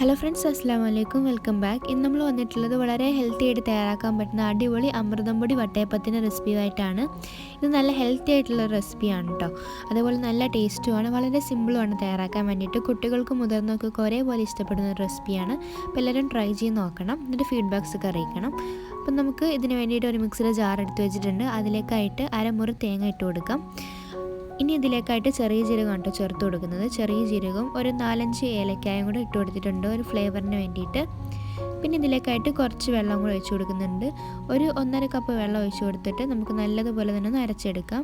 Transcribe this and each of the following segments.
Hello friends അസ്സാം വലൈക്കും welcome back ഇന്ന് നമ്മൾ വന്നിട്ടുള്ളത് വളരെ ഹെൽത്തി ആയിട്ട് തയ്യാറാക്കാൻ പറ്റുന്ന അടിപൊളി അമൃതം പൊടി വട്ടയപ്പത്തിന്റെ റെസിപ്പിയുമായിട്ടാണ് ഇത് നല്ല ഹെൽത്തി ആയിട്ടുള്ള റെസിപ്പിയാണ് കേട്ടോ അതുപോലെ നല്ല ടേസ്റ്റുമാണ് വളരെ സിമ്പിളുമാണ് തയ്യാറാക്കാൻ വേണ്ടിയിട്ട്. കുട്ടികൾക്കും മുതിർന്നവർക്കും ഒരേപോലെ ഇഷ്ടപ്പെടുന്ന ഒരു റെസിപ്പിയാണ് അപ്പോൾ എല്ലാവരും ട്രൈ ചെയ്ത് നോക്കണം. എന്നിട്ട് ഫീഡ്ബാക്സ് ഒക്കെ അറിയിക്കണം. അപ്പം നമുക്ക് ഇതിന് വേണ്ടിയിട്ട് ഒരു മിക്സിയുടെ ജാർ എടുത്ത് വെച്ചിട്ടുണ്ട്. അതിലേക്കായിട്ട് അരമുറി തേങ്ങ ഇട്ട് കൊടുക്കാം. ഇനി ഇതിലേക്കായിട്ട് ചെറിയ ജീരകം കേട്ടോ ചേർത്ത് കൊടുക്കുന്നത്. ചെറിയ ജീരകം ഒരു നാലഞ്ച് ഏലക്കായും കൂടെ ഇട്ട് കൊടുത്തിട്ടുണ്ട്. ഒരു ഫ്ലേവറിന് വേണ്ടിയിട്ട്. പിന്നെ ഇതിലേക്കായിട്ട് കുറച്ച് വെള്ളം കൂടെ ഒഴിച്ചു കൊടുക്കുന്നുണ്ട്. ഒരു ഒന്നര കപ്പ് വെള്ളം ഒഴിച്ചു കൊടുത്തിട്ട് നമുക്ക് നല്ലതുപോലെ തന്നെ ഒന്ന് അരച്ചെടുക്കാം.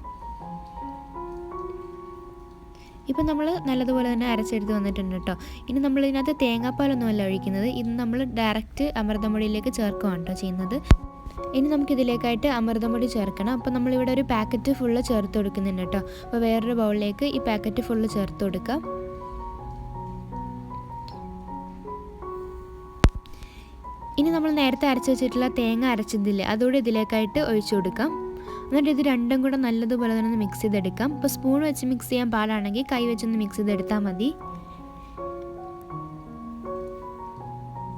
ഇപ്പം നമ്മൾ നല്ലതുപോലെ തന്നെ അരച്ചെടുത്ത് വന്നിട്ടുണ്ട് കേട്ടോ. ഇനി നമ്മൾ ഇതിനകത്ത് തേങ്ങാപ്പാലൊന്നുമല്ല ഒഴിക്കുന്നത്. ഇത് നമ്മൾ ഡയറക്റ്റ് അമൃതമുടിയിലേക്ക് ചേർക്കുകയാണ് കേട്ടോ ചെയ്യുന്നത്. ഇനി നമുക്കിതിലേക്കായിട്ട് അമൃതംപൊടി ചേർക്കണം. അപ്പോൾ നമ്മളിവിടെ ഒരു പാക്കറ്റ് ഫുള്ള് ചേർത്ത് കൊടുക്കുന്നുണ്ട് കേട്ടോ. അപ്പോൾ വേറൊരു ബൗളിലേക്ക് ഈ പാക്കറ്റ് ഫുള്ള് ചേർത്ത് കൊടുക്കാം. ഇനി നമ്മൾ നേരത്തെ അരച്ച് വെച്ചിട്ടുള്ള തേങ്ങ അരച്ചതില്ലേ അതുകൂടെ ഇതിലേക്കായിട്ട് ഒഴിച്ചു കൊടുക്കാം. എന്നിട്ട് ഇത് രണ്ടും കൂടെ നല്ലതുപോലെ തന്നെ ഒന്ന് മിക്സ് ചെയ്തെടുക്കാം. ഇപ്പോൾ സ്പൂൺ വെച്ച് മിക്സ് ചെയ്യാൻ പാടാണെങ്കിൽ കൈ വെച്ചൊന്ന് മിക്സ് ചെയ്തെടുത്താൽ മതി.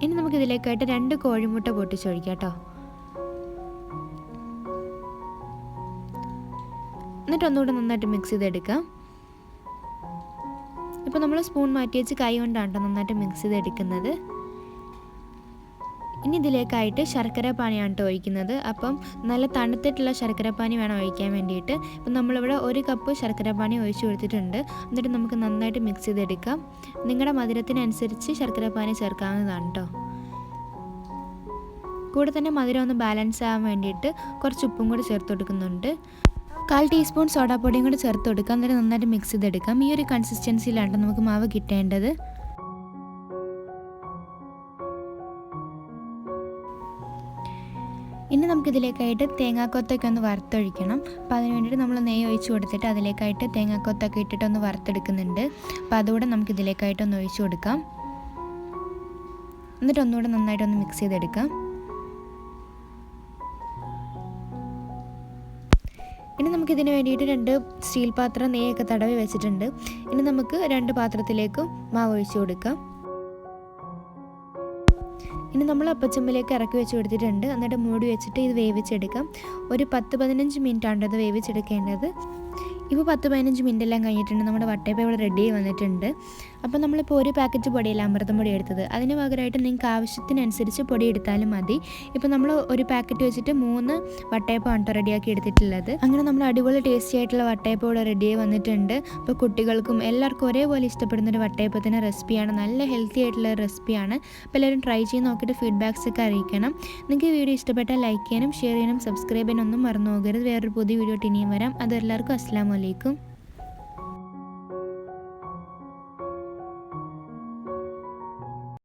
ഇനി നമുക്കിതിലേക്കായിട്ട് രണ്ട് കോഴിമുട്ട പൊട്ടിച്ചൊഴിക്കാം കേട്ടോ. എന്നിട്ട് ഒന്നുകൂടെ നന്നായിട്ട് മിക്സ് ചെയ്തെടുക്കാം ഇപ്പോൾ നമ്മൾ സ്പൂൺ മാറ്റി വെച്ച് കൈ കൊണ്ടാണ് കേട്ടോ നന്നായിട്ട് മിക്സ് ചെയ്തെടുക്കുന്നത്. ഇനി ഇതിലേക്കായിട്ട് ശർക്കര പാനിയാണ് കേട്ടോ ഒഴിക്കുന്നത്. അപ്പം നല്ല തണുത്തിട്ടുള്ള ശർക്കര പാനി വേണം ഒഴിക്കാൻ വേണ്ടിയിട്ട്. ഇപ്പം നമ്മളിവിടെ ഒരു കപ്പ് ശർക്കര പാനി ഒഴിച്ചു കൊടുത്തിട്ടുണ്ട്. എന്നിട്ട് നമുക്ക് നന്നായിട്ട് മിക്സ് ചെയ്തെടുക്കാം. നിങ്ങളുടെ മധുരത്തിനനുസരിച്ച് ശർക്കര പാനി ചേർക്കാവുന്നതാണ് കേട്ടോ കൂടെ തന്നെ മധുരം ഒന്ന് ബാലൻസ് ആവാൻ വേണ്ടിയിട്ട് കുറച്ച് ഉപ്പും കൂടി ചേർത്ത് കൊടുക്കുന്നുണ്ട്. കാൽ ടീസ്പൂൺ സോഡാപ്പൊടിയും കൂടി ചേർത്ത് കൊടുക്കുക എന്നിട്ട് നന്നായിട്ട് മിക്സ് ചെയ്തെടുക്കാം. ഈ ഒരു കൺസിസ്റ്റൻസിയിലാണ് നമുക്ക് മാവ് കിട്ടേണ്ടത്. ഇനി നമുക്കിതിലേക്കായിട്ട് തേങ്ങാക്കൊത്തൊക്കെ ഒന്ന് വറുത്തൊഴിക്കണം. അപ്പോൾ അതിന് വേണ്ടിയിട്ട് നമ്മൾ നെയ്യ് ഒഴിച്ച് കൊടുത്തിട്ട് അതിലേക്കായിട്ട് തേങ്ങാക്കൊത്തൊക്കെ ഇട്ടിട്ട് ഒന്ന് വറുത്തെടുക്കുന്നുണ്ട്. അപ്പോൾ അതുകൂടെ നമുക്കിതിലേക്കായിട്ട് ഒന്ന് ഒഴിച്ചു കൊടുക്കാം. എന്നിട്ട് ഒന്നുകൂടെ നന്നായിട്ടൊന്ന് മിക്സ് ചെയ്തെടുക്കാം. ഇനി നമുക്ക് നമുക്കിതിന് വേണ്ടിയിട്ട് രണ്ട് സ്റ്റീൽ പാത്രം നെയ്യൊക്കെ തടവി വെച്ചിട്ടുണ്ട്. ഇനി നമുക്ക് രണ്ട് പാത്രത്തിലേക്കും മാവ് ഒഴിച്ചു കൊടുക്കാം. ഇനി നമ്മൾ അപ്പച്ചമ്പിലേക്ക് ഇറക്കി വെച്ച് കൊടുത്തിട്ടുണ്ട്. എന്നിട്ട് മൂടി വെച്ചിട്ട് ഇത് വേവിച്ചെടുക്കാം. ഒരു പത്ത് പതിനഞ്ച് മിനിറ്റാണ് ഇത് വേവിച്ചെടുക്കേണ്ടത്. ഇപ്പോൾ പത്ത് പതിനഞ്ച് മിനിറ്റ് എല്ലാം കഴിഞ്ഞിട്ടുണ്ട്. നമ്മുടെ വട്ടയപ്പ ഇവിടെ റെഡി വന്നിട്ടുണ്ട്. അപ്പോൾ നമ്മളിപ്പോൾ ഒരു പാക്കറ്റ് പൊടിയല്ല അമൃതം പൊടി എടുത്തത്? അതിന് പകരമായിട്ട് നിങ്ങൾക്ക് ആവശ്യത്തിനനുസരിച്ച് പൊടി എടുത്താലും മതി. ഇപ്പോൾ നമ്മൾ ഒരു പാക്കറ്റ് വെച്ചിട്ട് മൂന്ന് വട്ടയപ്പം കേട്ടോ റെഡിയാക്കി എടുത്തിട്ടുള്ളത്. അങ്ങനെ നമ്മൾ അടിപൊളി ടേസ്റ്റി ആയിട്ടുള്ള വട്ടയപ്പം ഇവിടെ റെഡിയായി വന്നിട്ടുണ്ട്. അപ്പോൾ കുട്ടികൾക്കും എല്ലാവർക്കും ഒരേപോലെ ഇഷ്ടപ്പെടുന്ന ഒരു വട്ടയപ്പത്തിന്റെ റെസിപ്പിയാണ് നല്ല ഹെൽത്തി ആയിട്ടുള്ള റെസിപ്പിയാണ് അപ്പോൾ എല്ലാവരും ട്രൈ ചെയ്ത് നോക്കിയിട്ട് ഫീഡ്ബാക്സ് ഒക്കെ അറിയിക്കണം. നിങ്ങൾക്ക് വീഡിയോ ഇഷ്ടപ്പെട്ടാൽ ലൈക്ക് ചെയ്യാനും ഷെയർ ചെയ്യാനും സബ്സ്ക്രൈബ് ചെയ്യാനൊന്നും മറന്നു പോകരുത്. വേറൊരു പുതിയ വീഡിയോ ഇനിയും വരാം. അത് എല്ലാവർക്കും അസ്സാം വലൈക്കും